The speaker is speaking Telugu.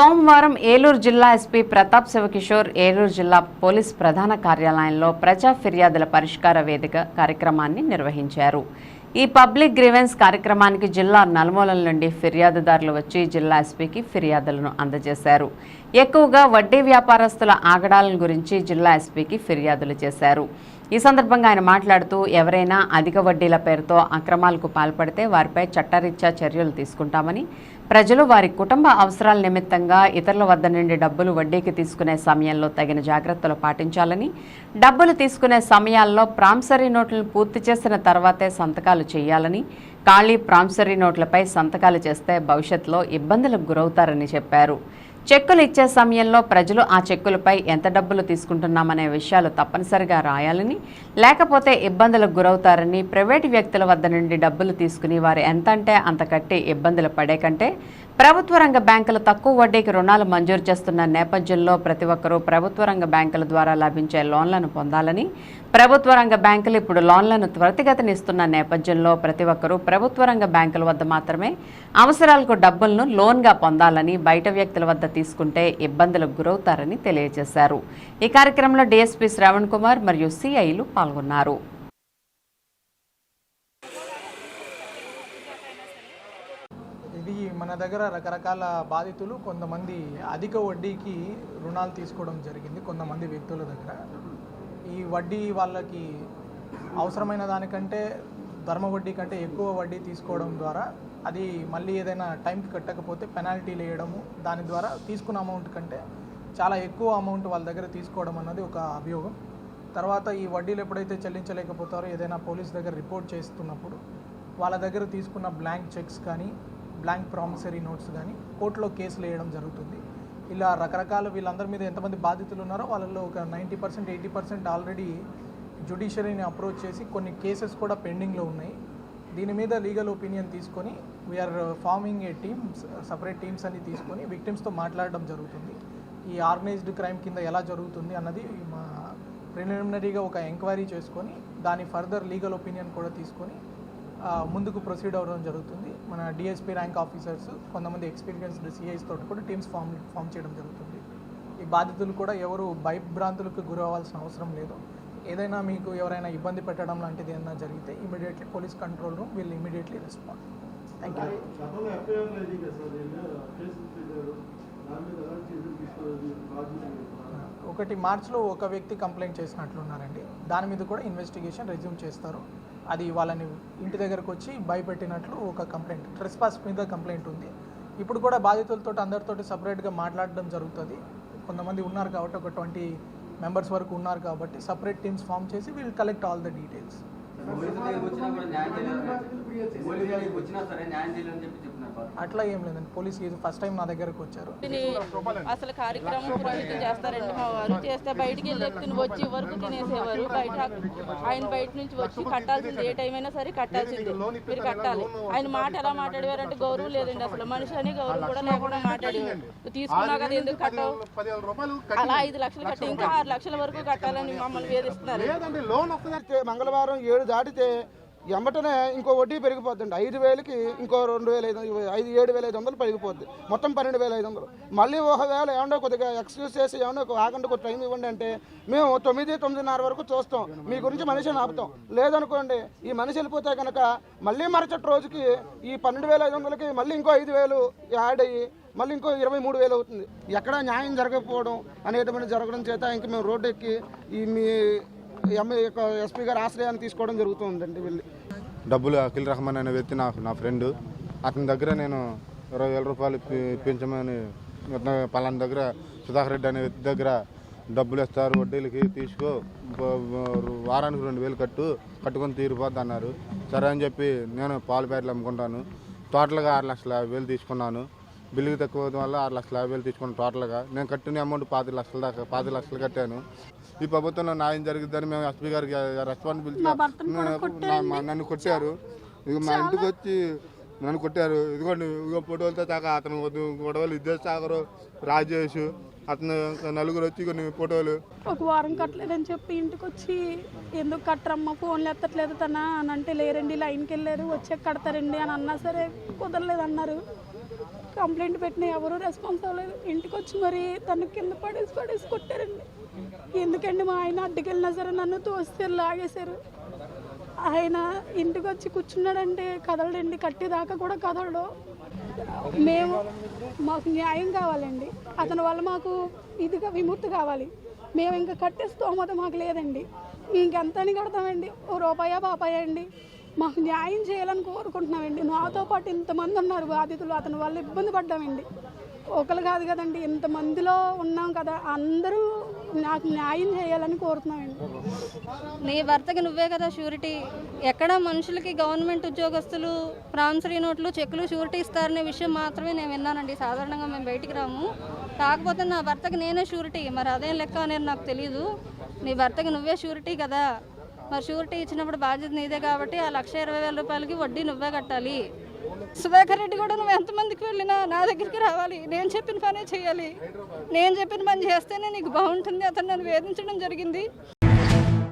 సోమవారం ఏలూరు జిల్లా ఎస్పీ ప్రతాప్ శివకిషోర్ ఏలూరు జిల్లా పోలీస్ ప్రధాన కార్యాలయంలో ప్రజా ఫిర్యాదుల పరిష్కార వేదిక కార్యక్రమాన్ని నిర్వహించారు. ఈ పబ్లిక్ గ్రీవెన్స్ కార్యక్రమానికి జిల్లా నలుమూలల నుండి ఫిర్యాదుదారులు వచ్చి జిల్లా ఎస్పీకి ఫిర్యాదులను అందజేశారు. ఎక్కువగా వడ్డీ వ్యాపారస్తుల ఆగడాలను గురించి జిల్లా ఎస్పీకి ఫిర్యాదులు చేశారు. ఈ సందర్భంగా ఆయన మాట్లాడుతూ ఎవరైనా అధిక వడ్డీల పేరుతో అక్రమాలకు పాల్పడితే వారిపై చట్టరీత్యా చర్యలు తీసుకుంటామని ప్రజలు వారి కుటుంబ అవసరాల నిమిత్తంగా ఇతరుల వద్ద నుండి డబ్బులు వడ్డీకి తీసుకునే సమయంలో తగిన జాగ్రత్తలు పాటించాలని డబ్బులు తీసుకునే సమయాల్లో ప్రాంసరీ నోట్లను పూర్తి చేసిన తర్వాతే సంతకాలు చేయాలని ఖాళీ ప్రాంసరీ నోట్లపై సంతకాలు చేస్తే భవిష్యత్తులో ఇబ్బందులకు గురవుతారని చెప్పారు. చెక్కులు ఇచ్చే సమయంలో ప్రజలు ఆ చెక్కులపై ఎంత డబ్బులు తీసుకుంటున్నామనే విషయాలు తప్పనిసరిగా రాయాలని లేకపోతే ఇబ్బందులకు గురవుతారని ప్రైవేటు వ్యక్తుల వద్ద నుండి డబ్బులు తీసుకుని వారు ఎంతంటే అంత కట్టి ఇబ్బందులు పడే కంటే ప్రభుత్వ రంగ బ్యాంకులు తక్కువ వడ్డీకి రుణాలు మంజూరు చేస్తున్న నేపథ్యంలో ప్రతి ఒక్కరూ ప్రభుత్వ రంగ బ్యాంకుల ద్వారా లభించే లోన్లను పొందాలని ప్రభుత్వ రంగ బ్యాంకులు ఇప్పుడు లోన్లను త్వరితగతిన ఇస్తున్న నేపథ్యంలో ప్రతి ఒక్కరూ ప్రభుత్వ రంగ బ్యాంకుల వద్ద మాత్రమే అవసరాలకు డబ్బులను లోన్గా పొందాలని బయట వ్యక్తుల వద్ద తీసుకుంటే ఇబ్బందులకు గురవుతారని తెలియజేశారు. ఈ కార్యక్రమంలో డీఎస్పీ శ్రావణ్ కుమార్ మరియు సిఐలు పాల్గొన్నారు. ఇది మన దగ్గర రకరకాల బాధితులు కొంతమంది అధిక వడ్డీకి రుణాలు తీసుకోవడం జరిగింది కొంతమంది వ్యక్తుల దగ్గర. ఈ వడ్డీ వాళ్ళకి అవసరమైన దానికంటే ధర్మ వడ్డీ కంటే ఎక్కువ వడ్డీ తీసుకోవడం ద్వారా అది మళ్ళీ ఏదైనా టైంకి కట్టకపోతే పెనాల్టీలు వేయడము దాని ద్వారా తీసుకున్న అమౌంట్ కంటే చాలా ఎక్కువ అమౌంట్ వాళ్ళ దగ్గర తీసుకోవడం అన్నది ఒక అభియోగం. తర్వాత ఈ వడ్డీలు ఎప్పుడైతే చెల్లించలేకపోతారో ఏదైనా పోలీస్ దగ్గర రిపోర్ట్ చేస్తున్నప్పుడు వాళ్ళ దగ్గర తీసుకున్న బ్లాంక్ చెక్స్ కానీ బ్లాంక్ ప్రామిసరీ నోట్స్ కానీ కోర్టులో కేసులు వేయడం జరుగుతుంది. ఇలా రకరకాల వీళ్ళందరి మీద ఎంతమంది బాధితులు ఉన్నారో వాళ్ళలో ఒక ninety percent eighty percent already జ్యుడిషియరీని approach చేసి కొన్ని కేసెస్ కూడా పెండింగ్లో ఉన్నాయి. దీని మీద లీగల్ ఒపీనియన్ తీసుకొని we are forming a teams separate teams అని తీసుకొని విక్టిమ్స్తో మాట్లాడడం జరుగుతుంది. ఈ ఆర్గనైజ్డ్ క్రైమ్ కింద ఎలా జరుగుతుంది అన్నది మా ప్రిలిమినరీగా ఒక ఎంక్వైరీ చేసుకొని దాని ఫర్దర్ లీగల్ ఒపీనియన్ కూడా తీసుకొని ముందుకు ప్రొసీడ్ అవ్వడం జరుగుతుంది. మన డిఎస్పీ ర్యాంక్ ఆఫీసర్స్ కొంతమంది ఎక్స్పీరియన్స్డ్ సిఐస్ తోటి కూడా టీమ్స్ ఫామ్ ఫామ్ చేయడం జరుగుతుంది. ఈ బాధితులు కూడా ఎవరు భయభ్రాంతులకు గురవ్వాల్సిన అవసరం లేదు. ఏదైనా మీకు ఎవరైనా ఇబ్బంది పెట్టడం లాంటిది ఏదైనా జరిగితే immediately police control room will immediately respond thank you ఒకటి మార్చ్లో ఒక వ్యక్తి కంప్లైంట్ చేసినట్లున్నారండి. దాని మీద కూడా ఇన్వెస్టిగేషన్ రెజ్యూమ్ చేస్తారు. అది వాళ్ళని ఇంటి దగ్గరకు వచ్చి భయపెట్టినట్లు ఒక కంప్లైంట్ ట్రెస్పాస్ మీద కంప్లైంట్ ఉంది. ఇప్పుడు కూడా బాధితులతో అందరితోటి సపరేట్గా మాట్లాడడం జరుగుతుంది. కొంతమంది ఉన్నారు కాబట్టి ఒక ట్వంటీ మెంబర్స్ వరకు ఉన్నారు కాబట్టి సపరేట్ టీమ్స్ ఫామ్ చేసి will collect all the details అట్లా ఏం లేదండి. పోలీస్ ఇది ఫస్ట్ టైం నా దగ్గరకు వచ్చారు. అసలు కార్యక్రమం పురోహితం చేస్తారండి మా వారు. చేస్తే బయటికి వెళ్ళి వచ్చి వరకు తినేసేవారు. బయట ఆయన బయట నుంచి వచ్చి కట్టాల్సింది ఏ టైం అయినా సరే కట్టాల్సింది. మీరు కట్టాలి. ఆయన మాట ఎలా మాట్లాడేవారంటే గౌరవం లేదండి అసలు. మనిషి అని గౌరవం కూడా లేకుండా మాట్లాడేవారు. తీసుకున్నా కదా ఎందుకు కట్టావు? అలా ఐదు లక్షలు కట్టి ఇంకా ఆరు లక్షల వరకు కట్టాలని మమ్మల్ని వేధిస్తున్నారు. మంగళవారం ఏడు దాటితే ఎంబటనే ఇంకో వడ్డీ పెరిగిపోతుంది ఐదు వేలకి ఇంకో రెండు వేల ఐదు ఐదు ఏడు వేల ఐదు వందలు పెరిగిపోద్ది. మొత్తం పన్నెండు వేల ఐదు వందలు. మళ్ళీ ఒకవేళ ఏమన్నా కొద్దిగా ఎక్స్క్యూజ్ చేసి ఏమన్నా ఆగండి కొద్ది టైం ఇవ్వండి అంటే మేము తొమ్మిది తొమ్మిదిన్నర వరకు చూస్తాం. మీ గురించి మనిషిని ఆపుతాం. లేదనుకోండి ఈ మనిషి వెళ్ళిపోతే కనుక మళ్ళీ మరచటి రోజుకి ఈ పన్నెండు వేల ఐదు వందలకి మళ్ళీ ఇంకో ఐదు వేలు యాడ్ అయ్యి మళ్ళీ ఇంకో ఇరవై మూడు వేలు అవుతుంది. ఎక్కడ న్యాయం జరగకపోవడం అనేటువంటి జరగడం చేత ఇంక మేము రోడ్డు ఎక్కి ఈ మీ ఎస్పీ గారు ఆశ్రయాన్ని తీసుకోవడం జరుగుతుందండి వెళ్ళి. డబ్బులు అఖిల్ రహమాన్ అనే వ్యక్తి నాకు నా ఫ్రెండ్. అతని దగ్గర నేను ఇరవై వేల రూపాయలు పెంచమని పలానా దగ్గర సుధాకర్ రెడ్డి అనే వ్యక్తి దగ్గర డబ్బులు ఇస్తారు వడ్డీలకి తీసుకో వారానికి రెండు వేలు కట్టు కట్టుకొని తీరిపోద్ది అన్నారు. సరే అని చెప్పి నేను పాల ప్యాకెట్లు అమ్ముకుంటాను. టోటల్గా ఆరు లక్షల యాభై వేలు తీసుకున్నాను. బిల్లుకి తక్కువ వల్ల ఆరు లక్షల యాభై వేలు తీసుకున్నాను టోటల్గా. నేను కట్టిన అమౌంట్ పాతి లక్షల దాకా పాతి లక్షలు కట్టాను. ఈ ప్రభుత్వంలో న్యాయం జరిగిద్దని మేము ఎస్పీ గారికి రెస్పాన్సిబిలిటీ నన్ను కొట్టారు. ఇక మా ఇంటికి వచ్చి నన్ను కొట్టారు. ఇదిగోండి ఇదిగో ఫోటోలతో చాక అతను గొడవలు విద్యాసాగర్ రాజేష్ అతను నలుగురు వచ్చి కొన్ని ఫోటోలు. ఒక వారం కట్టలేదని చెప్పి ఇంటికి వచ్చి ఎందుకు కట్టరమ్మా ఫోన్లు ఎత్తట్లేదు తన అని అంటే లేరండి లైన్కి వెళ్ళారు వచ్చే కడతారండి అని అన్నా సరే కుదరలేదు అన్నారు కంప్లైంట్ పెట్టిన ఎవరు రెస్పాన్స్ అవ్వలేదు. ఇంటికి వచ్చి మరి తను కింద పడేసి పడేసి కొట్టారండి. ఎందుకండి మా ఆయన అడ్డుకెళ్ళినా సరే నన్ను తోస్తారు లాగేశారు. ఆయన ఇంటికి వచ్చి కూర్చున్నాడంటే కదలడండి కట్టేదాకా కూడా కదలడు మేము మాకు న్యాయం కావాలండి. అతని వల్ల మాకు ఇదిగా విముక్తి కావాలి. మేము ఇంకా కట్టే స్తోమత మాకు లేదండి. ఇంకెంతని కడతామండి? ఓ రూపాయా పాపాయా అండి? మాకు న్యాయం చేయాలని కోరుకుంటున్నామండి. నాతో పాటు ఇంతమంది ఉన్నారు బాధితులు అతని వల్ల ఇబ్బంది పడ్డామండి. ఒకరు కాదు కదండి ఇంతమందిలో ఉన్నాం కదా అందరూ నాకు న్యాయం చేయాలని కోరుతున్నామండి. నీ భర్తకి నువ్వే కదా షూరిటీ. ఎక్కడ మనుషులకి గవర్నమెంట్ ఉద్యోగస్తులు ప్రామిసరీ నోట్లు చెక్కులు షూరిటీ ఇస్తారనే విషయం మాత్రమే నేను విన్నానండి. సాధారణంగా మేము బయటికి రాము. కాకపోతే నా భర్తకి నేనే షూరిటీ. మరి అదేం లెక్క అనేది నాకు తెలియదు నీ భర్తకి నువ్వే షూరిటీ కదా. మరి షూరిటీ ఇచ్చినప్పుడు బాధ్యత నీదే కాబట్టి ఆ లక్ష ఇరవై వేల రూపాయలకి వడ్డీ నువ్వే కట్టాలి. సుధాకర్ రెడ్డి కూడా నువ్వు ఎంతమందికి వెళ్ళినా నా దగ్గరికి రావాలి. నేను చెప్పిన పనే చేయాలి. నేను చెప్పిన పని చేస్తేనే నీకు బాగుంటుంది. అతను నన్ను వేధించడం జరిగింది.